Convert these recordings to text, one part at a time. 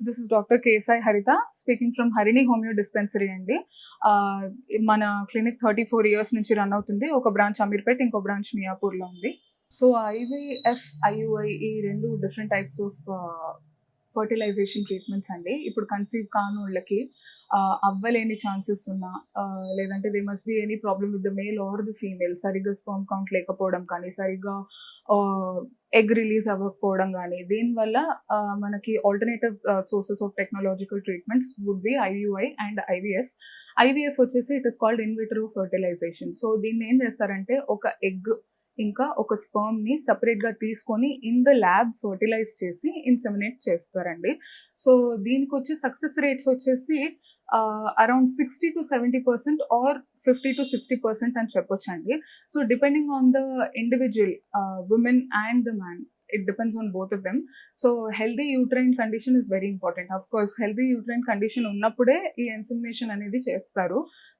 This is doctor K Sai Haritha speaking from Harini homeo dispensary అండి. మన clinic thirty four years నుంచి run అవుతుంది. ఒక బ్రాంచ్ అమీర్పేట్ ఇంకో బ్రాంచ్ మియాపూర్లో ఉంది. సో ఐవీఎఫ్ ఐయుఐ ఈ రెండు different types of fertilization treatments అండి. ఇప్పుడు కన్సీవ్ కాని వాళ్ళకి అవ్వలేని ఛాన్సెస్ ఉన్నా లేదంటే they must be any problem with the male or the female సరిగ్గా స్పర్మ్ కౌంట్ లేకపోవడం కానీ సరిగ్గా ఎగ్ రిలీజ్ అవ్వకపోవడం కానీ దీనివల్ల మనకి alternative sources of technological treatments would be IUI and IVF IVF వచ్చేసి it is called in vitro fertilization so దీన్ని ఏం చేస్తారంటే ఒక ఎగ్ ఇంకా ఒక స్పర్మ్ని సపరేట్గా తీసుకొని ఇన్ ద ల్యాబ్ ఫర్టిలైజ్ చేసి ఇన్సెమినేట్ చేస్తారండి. సో దీనికి వచ్చే సక్సెస్ రేట్స్ వచ్చేసి around sixty to seventy percent or fifty to sixty percent అని చెప్పొచ్చండి. So depending on the individual women and the man it depends on both of them so healthy uterine condition is very important of course healthy uterine condition ఉన్నప్పుడే ఈ insemination అనేది చేస్తారు.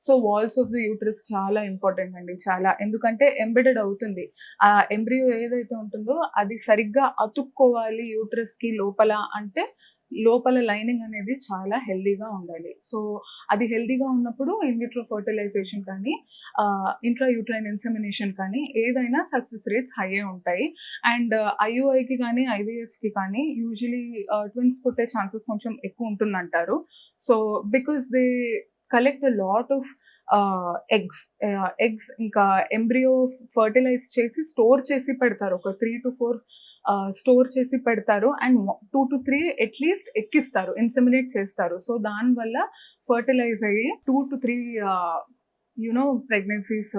So walls of the uterus చాలా important అండి చాలా. ఎందుకంటే embedded అవుతుంది. ఆ ఎంబ్రియో ఏదైతే ఉంటుందో అది సరిగ్గా అతుక్కోవాలి యూట్రస్కి లోపల అంటే లోపల లైనింగ్ అనేది చాలా హెల్దీగా ఉండాలి. సో అది హెల్దీగా ఉన్నప్పుడు ఇన్విట్రో ఫర్టిలైజేషన్ కానీ ఇంట్రా యూట్రైన్ ఇన్సెమినేషన్ కానీ ఏదైనా సక్సెస్ రేట్స్ హైయే ఉంటాయి. అండ్ ఐయుఐకి కానీ ఐవీఎఫ్కి కానీ యూజువలీ ట్విన్స్ పుట్టే ఛాన్సెస్ కొంచెం ఎక్కువ ఉంటుందంటారు. So because they collect lot of eggs eggs ఇంకా ఎంబ్రియో ఫర్టిలైజ్ చేసి స్టోర్ చేసి పెడతారు. ఒక త్రీ టు ఫోర్ స్టోర్ చేసి పెడతారు and two to three at least ఎక్కిస్తారు inseminate చేస్తారు. సో దానివల్ల ఫర్టిలైజ్ అయ్యి two to three you know pregnancies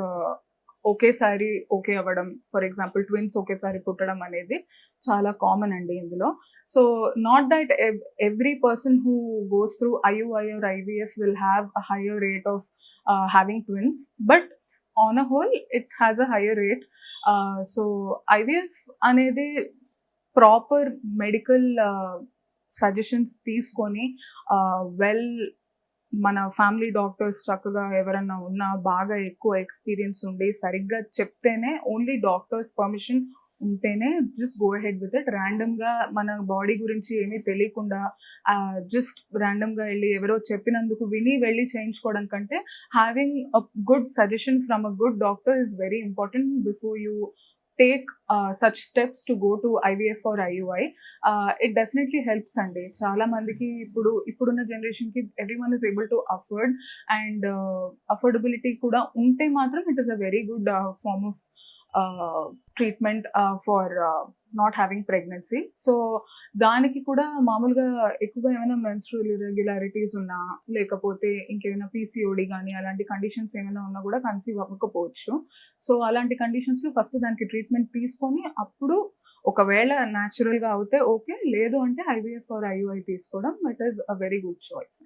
ఒకేసారి ఓకే అవ్వడం ఫర్ ఎగ్జాంపుల్ ట్విన్స్ ఒకేసారి పుట్టడం అనేది చాలా కామన్ అండి ఇందులో. So not that every person who goes through IUI or IVF will have a higher rate of having twins but on a whole it has a higher rate so IVF అనేది proper medical suggestions తీసుకొని uh, well మన family doctors చక్కగా ఎవరన్నా ఉన్నా బాగా ఎక్కువ experience ఉండి సరిగ్గా చెప్తేనే ఓన్లీ డాక్టర్స్ పర్మిషన్ ఉంటేనే జస్ట్ గో హెడ్ విత్ ఇట్గా మన బాడీ గురించి ఏమీ తెలియకుండా జస్ట్ ర్యాండమ్గా వెళ్ళి ఎవరో చెప్పినందుకు విని వెళ్ళి చేయించుకోవడం కంటే having a good suggestion from a good doctor is very important before you take such steps to go to IVF or IUI it definitely helps అండి. చాలా మందికి ఇప్పుడు ఇప్పుడున్న జనరేషన్కి every one is able to afford and affordability కూడా ఉంటే మాత్రం it is a very good form of treatment for not having pregnancy so దానికి కూడా మామూలుగా ఎక్కువగా ఏమైనా మెన్స్ట్రల్ ఇర్రెగ్యులారిటీస్ ఉన్నా లేకపోతే ఇంకేమైనా పీసీఓడి కానీ అలాంటి కండిషన్స్ ఏమైనా ఉన్నా కూడా కన్సీవ్ అవ్వకపోవచ్చు. సో అలాంటి కండిషన్స్లో ఫస్ట్ దానికి ట్రీట్మెంట్ తీసుకొని అప్పుడు ఒకవేళ న్యాచురల్గా అవుతే ఓకే లేదు అంటే ఐవీఎఫ్ ఆర్ ఐయుఐ తీసుకోవడం it is a very good choice